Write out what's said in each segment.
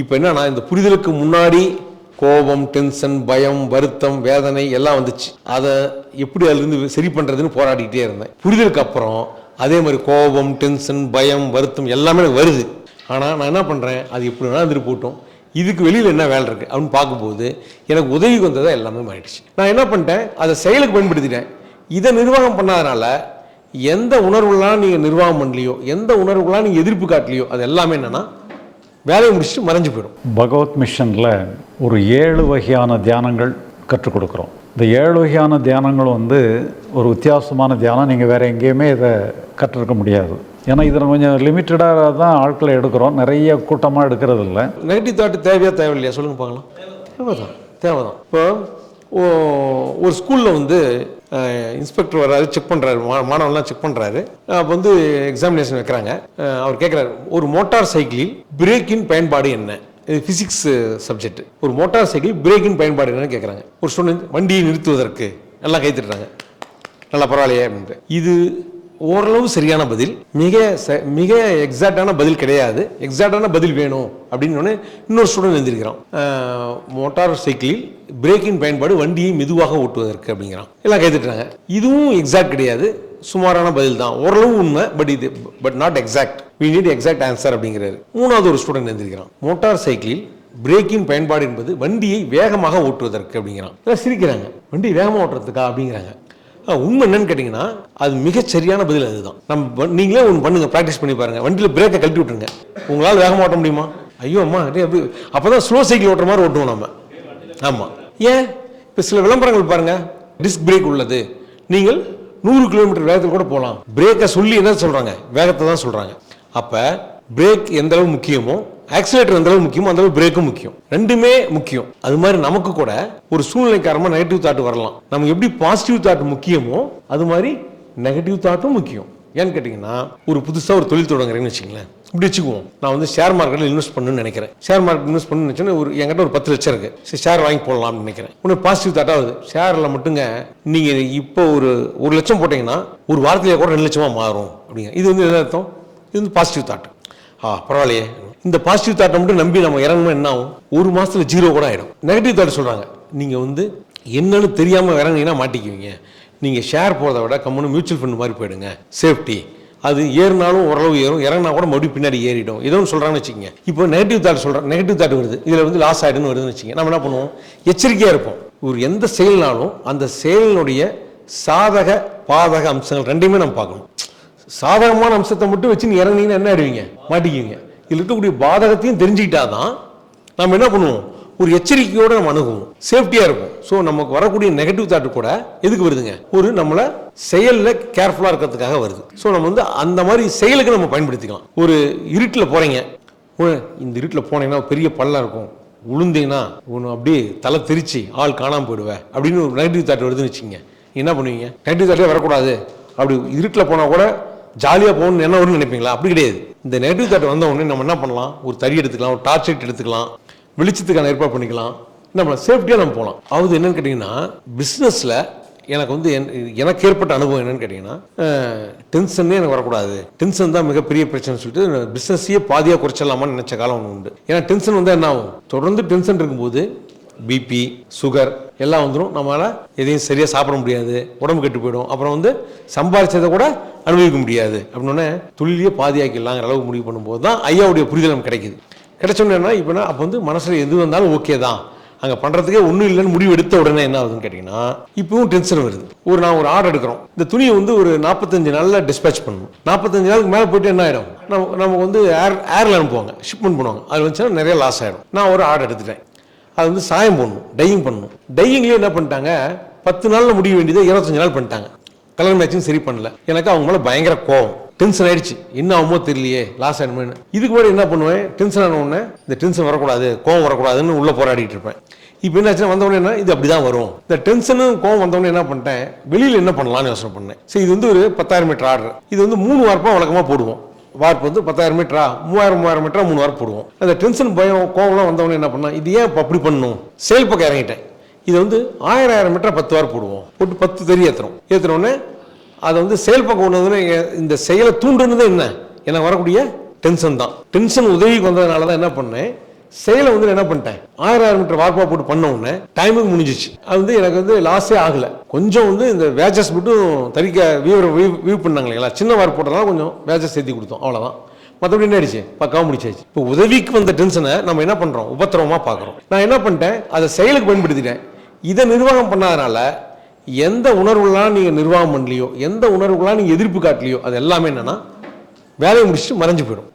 இப்போ என்னன்னா இந்த புரிதலுக்கு முன்னாடி கோபம் டென்ஷன் பயம் வருத்தம் வேதனை எல்லாம் வந்துச்சு. அதை எப்படி அதுலேருந்து சரி பண்ணுறதுன்னு போராடிக்கிட்டே இருந்தேன். புரிதலுக்கு அப்புறம் அதே மாதிரி கோபம் டென்ஷன் பயம் வருத்தம் எல்லாமே எனக்கு வருது. ஆனால் நான் என்ன பண்ணுறேன் அது எப்படி வேணால் இருந்துட்டு போட்டோம் இதுக்கு வெளியில் என்ன வேலை இருக்குது அப்படின்னு பார்க்கும்போது எனக்கு உதவி வந்ததாக எல்லாமே மாறிடுச்சு. நான் என்ன பண்ணிட்டேன்? அதை செயலுக்கு பயன்படுத்திட்டேன். இதை நிர்வாகம் பண்ணாதனால எந்த உணர்வுலாம் நீங்கள் நிர்வாகம் பண்ணலையோ எந்த உணர்வுலாம் நீங்கள் எதிர்ப்பு காட்டலையோ அது எல்லாமே என்னென்னா வேலையை முடிச்சுட்டு மறைஞ்சு போயிடும். பகவத் மிஷனில் ஒரு ஏழு வகையான தியானங்கள் கற்றுக் கொடுக்குறோம். இந்த ஏழு வகையான தியானங்கள் வந்து ஒரு வித்தியாசமான தியானம். நீங்கள் வேறு எங்கேயுமே இதை கற்றுருக்க முடியாது. ஏன்னா இதில் கொஞ்சம் லிமிட்டடாக தான் ஆட்களை எடுக்கிறோம். நிறைய கூட்டமாக எடுக்கிறது இல்லை நெகட்டிவ் தாட் தேவையா தேவையில்லையா? சொல்லுங்க பார்க்கலாம். தேவைதான் தேவைதான். இப்போ ஓ- ஒரு ஸ்கூலில் வந்து இன்ஸ்பெக்டர் வர்றாரு செக் பண்ணுறாரு மா மாணவன்லாம் செக் பண்ணுறாரு அப்போ வந்து எக்ஸாமினேஷன் வைக்கிறாங்க. அவர் கேட்குறாரு ஒரு மோட்டார் சைக்கிளில் பிரேக்கின் பயன்பாடு என்ன? இது ஃபிசிக்ஸ் சப்ஜெக்ட் ஒரு மோட்டார் சைக்கிள் பிரேக்கின் பயன்பாடு என்னன்னு கேட்குறாங்க ஒரு ஸ்டூடெண்ட் வண்டியை நிறுத்துவதற்கு எல்லாம் கைத்துட்டுறாங்க நல்லா பரவாயில்லையே அப்படின்ட்டு. இது ஓரளவு சரியான பதில். மிக ச மிக எக்ஸாக்டான பதில் கிடையாது. எக்ஸாக்டான பதில் வேணும் அப்படின்னு இன்னொரு ஸ்டூடெண்ட் எழுந்திருக்கிறான். மோட்டார் சைக்கிளில் பிரேக்கின் பயன்பாடு வண்டியை மெதுவாக ஓட்டுவதற்கு அப்படிங்கிறான். எல்லாம் கைத்துட்டுறாங்க இதுவும் எக்ஸாக்ட் கிடையாது. சுமாரான பதில் தான். ஓரளவு உண்மை பட் இது but not exact we need exact answer அப்படிங்கிறாரு. மூணாவது ஒரு ஸ்டூடெண்ட் எழுந்திருக்கிறான். மோட்டார் சைக்கிளில் பிரேக்கின் பயன்பாடு என்பது வண்டியை வேகமாக ஓட்டுவதற்கு அப்படிங்கிறான். சிரிக்கிறாங்க. வண்டி வேகமாக ஓட்டுறதுக்கா அப்படிங்கிறாங்க. உண்மை என்னன்னு கேட்டிங்கன்னா அது மிகச் சரியான பதில் அதுதான். நம்ம நீங்களே ஒன்று பண்ணுங்க ப்ராக்டிஸ் பண்ணி பாருங்க. வண்டியில் பிரேக்கை கழட்டி விட்டுருங்க. உங்களால் வேகமாக ஓட்ட முடியுமா? ஐயோ அம்மா அப்போ தான் ஸ்லோ சைக்கிள் ஓட்டுற மாதிரி ஓட்டுவோம் நம்ம ஆமாம் ஏன்? இப்போ சில விளம்பரங்கள் பாருங்க. டிஸ்க் பிரேக் உள்ளது. நீங்கள் நூறு கிலோமீட்டர் வேகத்தில் கூட போகலாம் பிரேக்கை சொல்லி என்ன சொல்கிறாங்க வேகத்தை தான் சொல்கிறாங்க அப்போ பிரேக் எந்த அளவு முக்கியமோ ஆக்சிலேட்டர் அந்த அளவுக்கு முக்கியமோ அந்த அளவு பிரேக்கும் முக்கியம். ரெண்டுமே முக்கியம். அது மாதிரி நமக்கு கூட ஒரு சூழ்நிலை காரணமாக நெகட்டிவ் தாட் வரலாம். நமக்கு எப்படி பாசிட்டிவ் தாட் முக்கியமோ அது மாதிரி நெகட்டிவ் தாட்டும் முக்கியம். ஏன்னு கேட்டிங்கன்னா ஒரு புதுசாக ஒரு தொழில் தொடங்குறேன்னு வச்சுங்களேன் இப்படி வச்சுக்குவோம். நான் வந்து ஷேர் மார்க்கெட்டில் இன்வெஸ்ட் பண்ணணும்னு நினைக்கிறேன். ஷேர் மார்க்கெட் இன்வெஸ்ட் பண்ணணும்னு நினச்சோன்னா ஒரு என்கிட்ட ஒரு பத்து லட்சம் இருக்கு. சரி ஷேர் வாங்கி போடலாம்னு நினைக்கிறேன். ஒன்று பாசிட்டிவ் தாட்டாக வருது ஷேரில் மட்டுங்க நீங்கள் இப்போ ஒரு ஒரு லட்சம் போட்டிங்கன்னா ஒரு வாரத்திலேயே கூட ரெண்டு லட்சமாக மாறும். அப்படிங்க. இது வந்து என்ன அர்த்தம்? இது வந்து பாசிட்டிவ் தாட் ஆ பரவாயில்லையே. இந்த பாசிட்டிவ் தாட்டை மட்டும் நம்பி நம்ம இறங்கணும் என்ன ஆகும் ஒரு மாசத்துல ஜீரோ கூட ஆயிடும். நெகட்டிவ் தாட் சொல்றாங்க. நீங்க வந்து என்னன்னு தெரியாம இறங்குனீங்கன்னா மாட்டிக்குவீங்க. நீங்க ஷேர் போகிறத விட கம்முன்னு மியூச்சுவல் ஃபண்ட் மாதிரி போயிடுங்க. சேஃப்டி அது ஏறினாலும் ஓரளவு ஏறும். இறங்கினா கூட மறுபடியும் பின்னாடி ஏறிடும். ஏதோ ஒன்று வச்சுக்கோங்க. இப்போ நெகட்டிவ் தாட் சொல்கிறேன் நெகட்டிவ் தாட் வருது. இதில் வந்து லாஸ் ஆயிடுன்னு வருதுன்னு வச்சுக்கோங்க. நம்ம என்ன பண்ணுவோம்? எச்சரிக்கையாக இருப்போம். ஒரு எந்த செயல்னாலும் அந்த செயலினுடைய சாதக பாதக அம்சங்கள் ரெண்டையுமே நம்ம பார்க்கணும். சாதகமான அம்சத்தை மட்டும் வச்சு நீ இறங்குனீங்கன்னா என்ன ஆயிடுவீங்க? மாட்டிக்குவீங்க. இதில் இருக்கக்கூடிய பாதகத்தையும் தெரிஞ்சுக்கிட்டாதான் நம்ம என்ன பண்ணுவோம்? ஒரு எச்சரிக்கையோடு நம்ம அணுகுவோம். சேஃப்டியாக இருக்கும் ஸோ நமக்கு வரக்கூடிய நெகட்டிவ் தாட் கூட எதுக்கு வருதுங்க? ஒரு நம்மளை செயலில் கேர்ஃபுல்லாக இருக்கிறதுக்காக வருது. ஸோ நம்ம வந்து அந்த மாதிரி செயலுக்கு நம்ம பயன்படுத்திக்கலாம். ஒரு இருட்டில் போகிறீங்க இந்த இருட்டில் போனீங்கன்னா பெரிய பள்ளம் இருக்கும். உளுந்தீங்கன்னா ஒன்று அப்படியே தலை தெரிச்சு ஆள் காணாமல் போயிடுவேன் அப்படின்னு ஒரு நெகட்டிவ் தாட் வருதுன்னு வச்சுங்க என்ன பண்ணுவீங்க? நெகட்டிவ் தாட்டே வரக்கூடாது. அப்படி இருட்டில் போனால் கூட ஜாலியாக போகணும்னு என்ன வரும்னு நினைப்பீங்களா? அப்படி கிடையாது. இந்த நெகட்டிவ் தாட் வந்த உடனே நம்ம என்ன பண்ணலாம்? ஒரு தறி எடுத்துக்கலாம் ஒரு டார்ச் லைட் எடுத்துக்கலாம் வெளிச்சத்துக்கான ஏற்பாடு பண்ணிக்கலாம். நம்ம சேஃப்டியாக நம்ம போகலாம். அதாவது என்னன்னு கேட்டிங்கன்னா பிஸ்னஸில் எனக்கு வந்து என்- எனக்கு ஏற்பட்ட அனுபவம் என்னன்னு கேட்டிங்கன்னா டென்ஷனே எனக்கு வரக்கூடாது. டென்ஷன் தான் மிகப்பெரிய பிரச்சனை சொல்லிட்டு பிஸ்னஸையே பாதியாக குறைச்சிடலாமான்னு நினச்ச காலம் ஒன்று உண்டு. ஏன்னா டென்ஷன் வந்து என்ன ஆகும்? தொடர்ந்து டென்ஷன் இருக்கும்போது பிபி சுகர் எல்லாம் வந்துடும் நம்மளால் எதையும் சரியாக சாப்பிட முடியாது. உடம்பு கெட்டு போயிடும். அப்புறம் வந்து சம்பாரிச்சதை கூட அனுபவிக்க முடியாது. அப்படின்னோடனே தொழிலையே பாதியாக்கிடலாங்கிற அளவுக்கு முடிவு பண்ணும்போது தான் ஐயாவுடைய புரிதல் நமக்கு கிடைக்குது. கிடைச்சோன்னா இப்போனா அப்போ வந்து மனசில் எது வந்தாலும் ஓகே தான். அங்கே பண்ணுறதுக்கே ஒன்றும் இல்லைன்னு முடிவு எடுத்த உடனே என்ன ஆகுதுன்னு கேட்டிங்கன்னா இப்போவும் டென்ஷன் வருது. ஒரு நான் ஒரு ஆர்டர் எடுக்கிறோம். இந்த துணியை வந்து ஒரு நாற்பத்தஞ்சு நாளில் டிஸ்பேச் பண்ணணும். நாற்பத்தஞ்சு நாளுக்கு மேலே போயிட்டு என்ன ஆகிடும் நம்ம நமக்கு வந்து ஏர் ஏரில் அனுப்புவாங்க. ஷிப்மெண்ட் பண்ணுவாங்க. அது வந்துச்சுன்னா நிறைய லாஸ் ஆகிடும் நான் ஒரு ஆர்டர் எடுத்துட்டேன். அது வந்து சாயம் போடணும். டையிங் பண்ணணும். டையிங்லேயே என்ன பண்ணிட்டாங்க? பத்து நாளில் முடிய வேண்டியதை இருபத்தஞ்சு நாள் பண்ணிட்டாங்க. கலர் மேட்சிங் சரி பண்ணல. எனக்கு அவங்க மேலே பயங்கர கோவம். டென்ஷன் ஆயிடுச்சு. என்ன ஆகுமோ தெரியலையே. லாஸ் ஆயிடுமேனு இதுக்கு முன்னாடி என்ன பண்ணுவேன்? டென்ஷன் ஆன உடனே இந்த டென்ஷன் வரக்கூடாது கோவம் வரக்கூடாதுன்னு உள்ளே போராடிட்டு இருப்பேன். இப்போ என்ன ஆச்சுன்னா என்ன இது அப்படி தான் வரும். இந்த டென்ஷனும் கோவம் வந்தவொடனே என்ன பண்ணிட்டேன்? வெளியில் என்ன பண்ணலாம்னு யோசனை பண்ணேன். சரி இது வந்து ஒரு பத்தாயிரம் மீட்டர் ஆர்டர் இது வந்து மூணு வார்ப்பாக வழக்கமாக போடுவோம். வார்ப்பு வந்து பத்தாயிரம் மீட்டரா மூவாயிரம் மூவாயிரம் மீட்டரா மூணு வாரம் போடுவோம். அந்த டென்ஷன் பயம் கோவம்லாம் வந்தவொடனே என்ன பண்ணேன்? இது ஏன் அப்படி பண்ணணும் செயல் பக்கம் இறங்கிட்டேன். இது வந்து ஆயிரம் ஆயிரம் மீட்டரா பத்து வாரம் போடுவோம். போட்டு பத்து தெரிய ஏற்றுறோம் ஏற்றுனோடனே அதை வந்து செயல் பக்கம் கொண்டு வந்து இந்த செயலை தூண்டுனது என்ன? எனக்கு வரக்கூடிய டென்ஷன் தான். டென்ஷன் உதவிக்கு வந்ததுனால தான் என்ன பண்ணேன்? செயலை வந்து நான் என்ன பண்ணிட்டேன்? ஆயிரம் ஆயிரம் மீட்டர் வார்ப்பா போட்டு பண்ண உடனே டைமுக்கு முடிஞ்சிச்சு. அது வந்து எனக்கு வந்து லாஸே ஆகல. கொஞ்சம் வந்து இந்த வேஜஸ் மட்டும் தறிக்க வியூவர் வியூ பண்ணாங்க இல்லைங்களா? சின்ன வார்ப்பு போட்டதால கொஞ்சம் வேஜஸ் சேர்த்தி கொடுத்தோம். அவ்வளோதான் மற்றபடி என்ன ஆயிடுச்சு? பக்காவாக முடிச்சாச்சு. இப்போ உதவிக்கு வந்த டென்ஷனை நம்ம என்ன பண்ணுறோம் உபத்திரவமாக பார்க்குறோம். நான் என்ன பண்ணிட்டேன்? அதை செயலுக்கு பயன்படுத்திட்டேன். இதை நிர்வாகம் பண்ணாதனால எந்த உணர்வுலாம் நீங்கள் நிர்வாகம் பண்ணலையோ எந்த உணர்வுலாம் நீங்கள் எதிர்ப்பு காட்டலையோ அது எல்லாமே என்னென்னா வேலையை முடிச்சுட்டு மறைஞ்சு போயிடும்.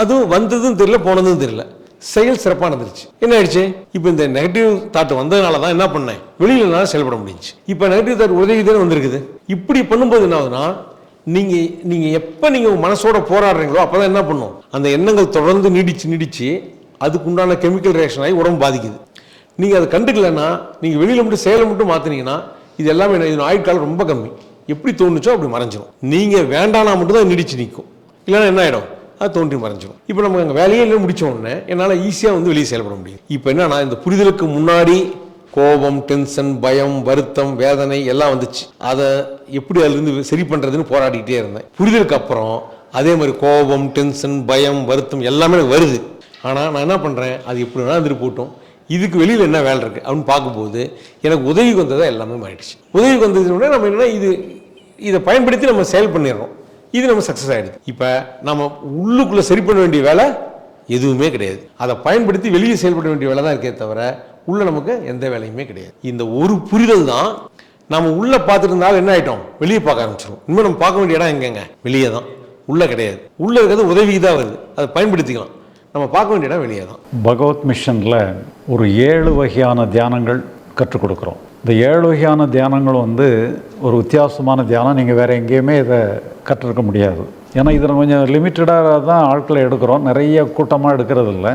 அதுவும் வந்ததும் தெரியல போனதும் தெரியல. செயல் சிறப்பாக நடந்துருச்சு. என்ன ஆயிடுச்சு? இப்போ இந்த நெகட்டிவ் தாட் வந்ததுனால தான் என்ன பண்ணேன்? வெளியில நான் செயல்பட முடிஞ்சுச்சு. இப்போ நெகட்டிவ் தாட் உதவி தானே வந்திருக்குது. இப்படி பண்ணும்போது என்ன ஆகுதுன்னா நீங்கள் நீங்கள் எப்போ நீங்கள் மனசோட போராடுறீங்களோ அப்போ தான் என்ன பண்ணும்? அந்த எண்ணங்கள் தொடர்ந்து நீடிச்சு நீடிச்சு அதுக்குண்டான கெமிக்கல் ரியாக்ஷன் ஆகி உடம்பு பாதிக்குது. நீங்கள் அதை கண்டுக்கலைன்னா நீங்கள் வெளியில் மட்டும் சேலை மட்டும் மாற்றினீங்கன்னா இது எல்லாமே இதன் ஆயுட்காலம் ரொம்ப கம்மி. எப்படி தோணுச்சோ அப்படி மறைஞ்சிடும் நீங்கள் வேண்டானா மட்டும் தான் நீடிச்சு நிற்கும் இல்லைன்னா என்ன ஆகிடும் அது தோன்றி மறைஞ்சிடும் இப்போ நம்ம அங்கே வேலையே இல்லை முடித்த உடனே என்னால் ஈஸியாக வந்து வெளியே செயல்பட முடியும். இப்போ என்னன்னா இந்த புரிதலுக்கு முன்னாடி கோபம் டென்ஷன் பயம் வருத்தம் வேதனை எல்லாம் வந்துச்சு. அதை எப்படி அதுலேருந்து சரி பண்ணுறதுன்னு போராடிக்கிட்டே இருந்தேன். புரிதலுக்கு அப்புறம் அதே மாதிரி கோபம் டென்ஷன் பயம் வருத்தம் எல்லாமே வருது. ஆனால் நான் என்ன பண்ணுறேன் அது எப்படி வேணால் இருந்துட்டு போட்டோம் இதுக்கு வெளியில் என்ன வேலை இருக்குது அப்படின்னு பார்க்கும்போது எனக்கு உதவிக்கு வந்ததாக எல்லாமே மாறிடுச்சு. உதவிக்கு வந்ததுன்னு நம்ம என்னென்னா இது இதை பயன்படுத்தி நம்ம செயல் பண்ணிடுறோம். இது நம்ம சக்ஸஸ் ஆகிடுது இப்போ நம்ம உள்ளுக்குள்ளே சரி பண்ண வேண்டிய வேலை எதுவுமே கிடையாது. அதை பயன்படுத்தி வெளியே செயல்பட வேண்டிய வேலை தான் இருக்கே தவிர உள்ளே நமக்கு எந்த வேலையுமே கிடையாது. இந்த ஒரு புரிதல் தான் நம்ம உள்ளே பார்த்துட்டு இருந்தாலும் என்ன ஆகிட்டோம் வெளியே பார்க்க ஆரம்பிச்சிடும் இன்னும் நம்ம பார்க்க வேண்டிய இடம் எங்கங்க? வெளியே தான். உள்ளே கிடையாது. உள்ளே இருக்கிறது உதவிக்கு தான் வருது. அதை பயன்படுத்திக்கலாம். நம்ம பார்க்க வேண்டிய இடம் வெளியே தான். பகவத் மிஷனில் ஒரு ஏழு வகையான தியானங்கள் கற்றுக் கொடுக்குறோம். இந்த ஏழு வகையான தியானங்கள் வந்து ஒரு வித்தியாசமான தியானம். நீங்கள் வேறு எங்கேயுமே இதை கற்றுருக்க முடியாது. ஏன்னா இதில் கொஞ்சம் லிமிட்டடாக தான் ஆட்களை எடுக்கிறோம். நிறைய கூட்டமாக எடுக்கிறது இல்லை